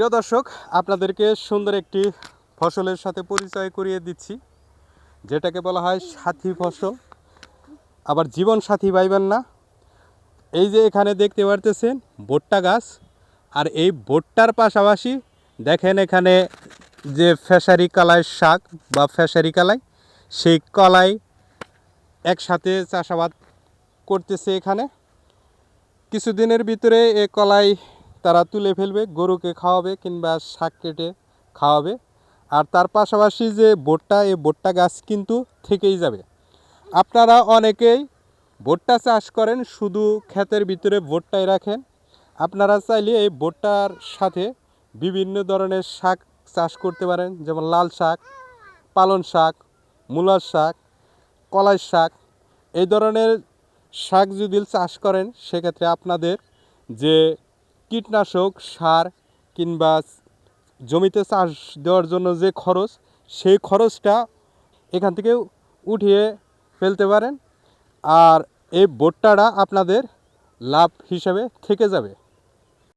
প্রিয় দর্শক, আপনাদেরকে সুন্দর একটি ফসলের সাথে পরিচয় করিয়ে দিচ্ছি। যেটাকে বলা হয় সাথী ফসল। আবার জীবন সাথী পাইবেন না। এই যে এখানে দেখতে পারতেছেন, ভুট্টা গাছ। আর এই ভুট্টার পাশাপাশি দেখেন এখানে যে ফেসারি কালাই শাক বা ফেসারি কালাই, সেই কলাই একসাথে চাষাবাদ করতেছে এখানে। কিছুদিনের ভিতরে এ কলাই তারা তুলে ফেলবে, গরুকে খাওয়াবে কিংবা শাক কেটে খাওয়াবে। আর তার পাশাপাশি যে ভুট্টা, এই ভুট্টা গাছ কিন্তু থেকেই যাবে। আপনারা অনেকেই ভুট্টা চাষ করেন, শুধু ক্ষেতের ভিতরে ভুট্টাই রাখেন। আপনারা চাইলে এই ভুট্টার সাথে বিভিন্ন ধরনের শাক চাষ করতে পারেন, যেমন লাল শাক পালন শাক, মূলার শাক, কলাই শাক। এই ধরনের শাক যদি চাষ করেন, সেক্ষেত্রে আপনাদের যে কীটনাশক, সার কিংবা জমিতে চাষ দেওয়ার জন্য যে খরচ, সেই খরচটা এখান থেকে উঠিয়ে ফেলতে পারেন। আর এই ভুট্টাটা আপনাদের লাভ হিসাবে থেকে যাবে।